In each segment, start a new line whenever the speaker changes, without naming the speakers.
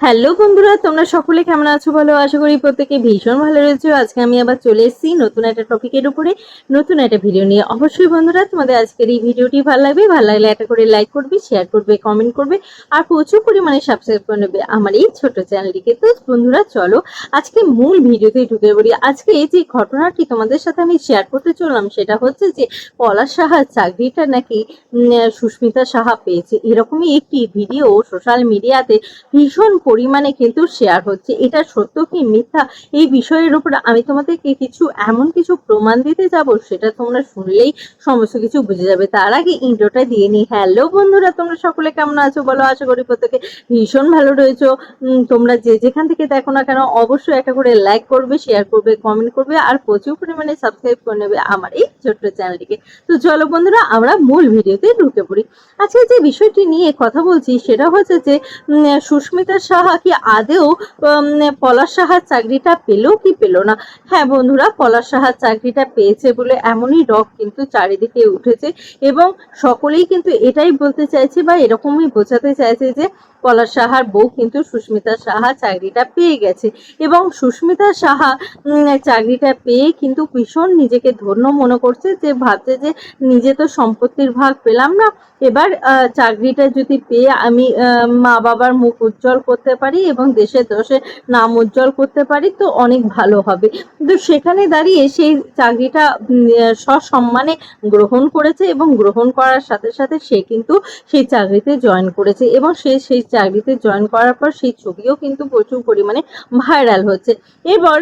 Hello বন্ধুরা, তোমরা সকলে কেমন আছো? বলো আশা করি প্রত্যেকে ভীষণ ভালো রয়েছে। আজকে আমি আবার চলে এসেছি নতুন একটা টপিকের উপরে, নতুন একটা ভিডিও নিয়ে। অবশ্যই বন্ধুরা, তোমাদের আজকের এই ভিডিওটি ভালো লাগবে, ভালো লাগলে একটা করে লাইক করবে শেয়ার করবে কমেন্ট করবে, আর প্রচুর পরিমাণে সাবস্ক্রাইব করে নেবে আমার এই ছোট চ্যানেলটিকে তো বন্ধুরা, চলো আজকে মূল ভিডিওতে ঢুকে পড়ি। আজকে এই যে ঘটনাটি তোমাদের সাথে আমি শেয়ার করতে চললাম, সেটা হচ্ছে যে পলাশ সাহার চাকরিটা নাকি সুস্মিতা সাহা পেয়েছে। এরকমই একটি ভিডিও সোশ্যাল মিডিয়াতে ভীষণ পরিমাণে কিন্তু শেয়ার হচ্ছে। এটা সত্য কি মিথ্যা? এই বিষয়ের উপর আমি তোমাদেরকে কিছু এমন কিছু প্রমাণ দিতে যাব সেটা তোমরা শুনলেই সমস্ত কিছু বুঝে যাবে। তার আগে ইন্ট্রোটা দিয়ে নিই। হ্যালো বন্ধুরা তোমরা সকলে কেমন আছো? বলো আশা করি প্রত্যেকে ভীষণ ভালো রয়েছো। তোমরা যে যেখান থেকে দেখো না কেন অবশ্যই একটা করে লাইক করবে শেয়ার করবে কমেন্ট করবে আর প্রচুর পরিমাণে সাবস্ক্রাইব করে নেবে আমার এই ছোট্ট চ্যানেলটিকে তো চলো বন্ধুরা আমরা মূল ভিডিওতে ঢুকে পড়ি। আজকে যে বিষয়টি নিয়ে কথা বলছি সেটা হচ্ছে যে উম, সুস্মিতা সাহা কি আদেও পলাশ সাহার চাকরিটা পেল কি পেল না? হ্যাঁ বন্ধুরা, পলাশ সাহার চাকরিটা পেয়েছে বলে এমনই রক কিন্তু চারিদিকে উঠেছে এবং সকলেই কিন্তু এটাই বলতে চাইছে বা এরকমই বোঝাতে চাইছে যে পলাশ সাহার বউ কিন্তু সুস্মিতা সাহা চাকরিটা পেয়ে গেছে। এবং সুস্মিতা সাহা চাকরিটা পেয়ে কিন্তু ভীষণ নিজেকে ধন্য মনে করছে যে, ভাবছে যে, নিজে তো সম্পত্তির ভাগ পেলাম না। এবার চাকরিটা যদি পেয়ে আমি মা বাবার মুখ উজ্জ্বল করতে পারি এবং দেশের দশে নাম উজ্জ্বল করতে পারি, তো অনেক ভালো হবে। কিন্তু সেখানে দাঁড়িয়ে সেই চাকরিটা সসম্মানে গ্রহণ করেছে এবং গ্রহণ করার সাথে সাথে সে কিন্তু সেই চাকরিতে জয়েন করেছে এবং সে সেই চাকরিতে জয়েন করার পর সেই ছবিও কিন্তু প্রচুর পরিমাণে ভাইরাল হচ্ছে। এবার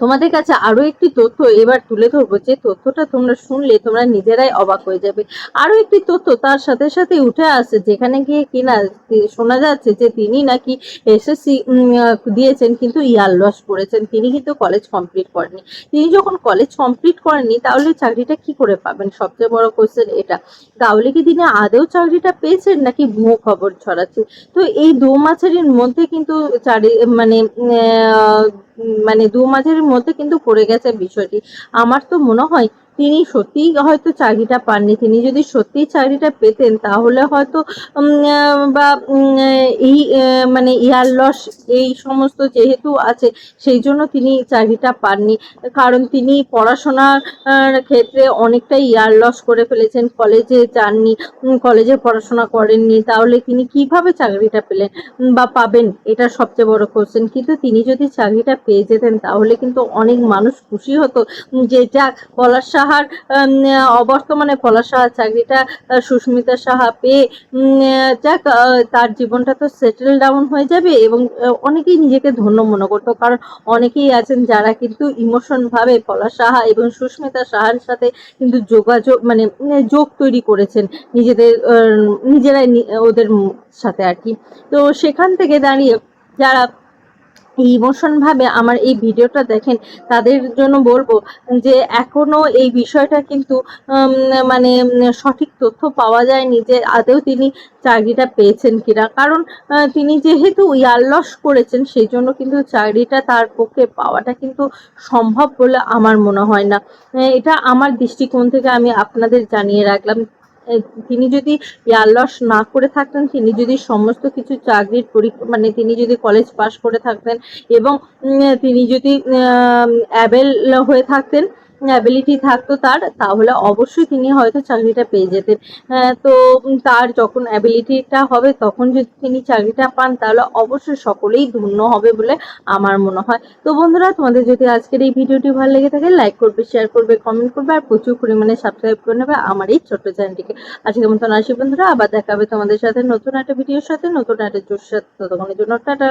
তোমাদের কাছে আরও একটি তথ্য এবার তুলে ধরবো। যে তথ্যটা তোমরা শুনলে তোমরা নিজেরাই অবাক হয়ে যাবে। আরও একটি তথ্য তার সাথে সাথে উঠে আসছে, যেখানে গিয়ে কিনা শোনা যাচ্ছে যে তিনি নাকি এসএসসি দিয়েছেন কিন্তু ইয়ার লস করেছেন। তিনি কিন্তু কলেজ কমপ্লিট করেননি। তিনি যখন কলেজ কমপ্লিট করেননি, তাহলে চাকরিটা কি করে পাবেন? সবচেয়ে বড় কোশ্চেন এটা। তাহলে কি তিনি আদেও চাকরিটা পেয়েছেন নাকি ভুয়ো খবর ছড়াচ্ছে তো এই দু মাছের মধ্যে কিন্তু চারি মানে মানে দু মাসের মধ্যে কিন্তু পড়ে গেছে বিষয়টি। আমার তো মনে হয় তিনি সত্যিই হয়তো চাকরিটা পাননি। তিনি যদি সত্যিই চাকরিটা পেতেন, তাহলে হয়তো বা এই মানে ইয়ার লস এই সমস্ত যেহেতু আছে, সেই জন্য তিনি চাকরিটা পাননি। কারণ তিনি পড়াশোনার ক্ষেত্রে অনেকটাই ইয়ার লস করে ফেলেছেন। কলেজে যাননি কলেজে পড়াশোনা করেননি। তাহলে তিনি কীভাবে চাকরিটা পেলেন বা পাবেন? এটা সবচেয়ে বড় কোশ্চেন কিন্তু তিনি যদি চাকরিটা পেয়ে যেতেন, তাহলে কিন্তু অনেক মানুষ খুশি হতো। যে, যাক পলাশ সাহার অবর্তমানে পলাশ সাহার চাকরিটা সুস্মিতা সাহা পেয়ে যাক তার জীবনটা তো সেটেল ডাউন হয়ে যাবে এবং অনেকেই নিজেকে ধন্য মনে করতো। কারণ অনেকেই আছেন যারা কিন্তু ইমোশন ভাবে পলাশ সাহা এবং সুস্মিতা সাহার সাথে কিন্তু যোগাযোগ মানে যোগ তৈরি করেছেন নিজেদের নিজেরাই ওদের সাথে আর কি। তো সেখান থেকে দাঁড়িয়ে যারা ইমোশন ভাবে আমার এই ভিডিওটা দেখেন, তাদের জন্য বলব যে এখনও এই বিষয়টা কিন্তু মানে সঠিক তথ্য পাওয়া যায়নি যে আদৌ তিনি চাকরিটা পেয়েছেন কিনা। কারণ তিনি যেহেতু ইয়ারলস করেছেন, সেই জন্য কিন্তু চাকরিটা তার পক্ষে পাওয়াটা কিন্তু সম্ভব বলে আমার মনে হয় না। এটা আমার দৃষ্টিকোণ থেকে আমি আপনাদের জানিয়ে রাখলাম। তিনি যদি ইয়ারলস না করে থাকতেন, তিনি যদি সমস্ত কিছু চাকরির পরীক্ষা মানে তিনি যদি কলেজ পাশ করে থাকতেন এবং তিনি যদি অ্যাবেল হয়ে থাকতেন অ্যাবিলিটি থাকতো তার, তাহলে অবশ্যই তিনি হয়তো চাকরিটা পেয়ে যেতেন। তো তার যখন অ্যাবিলিটিটা হবে, তখন যদি তিনি চাকরিটা পান, তাহলে অবশ্যই সকলেই ধন্য হবে বলে আমার মনে হয়। তো বন্ধুরা, তোমাদের যদি আজকের এই ভিডিওটি ভালো লেগে থাকে লাইক করবে শেয়ার করবে কমেন্ট করবে, আর প্রচুর পরিমাণে সাবস্ক্রাইব করে নেবে আমার এই ছোট্ট চ্যানেলটিকে আজকের মতন আসি বন্ধুরা, আবার দেখা হবে তোমাদের সাথে নতুন একটা ভিডিওর সাথে, নতুন একটা জোর সাথে, ততক্ষণের জন্য টাটা।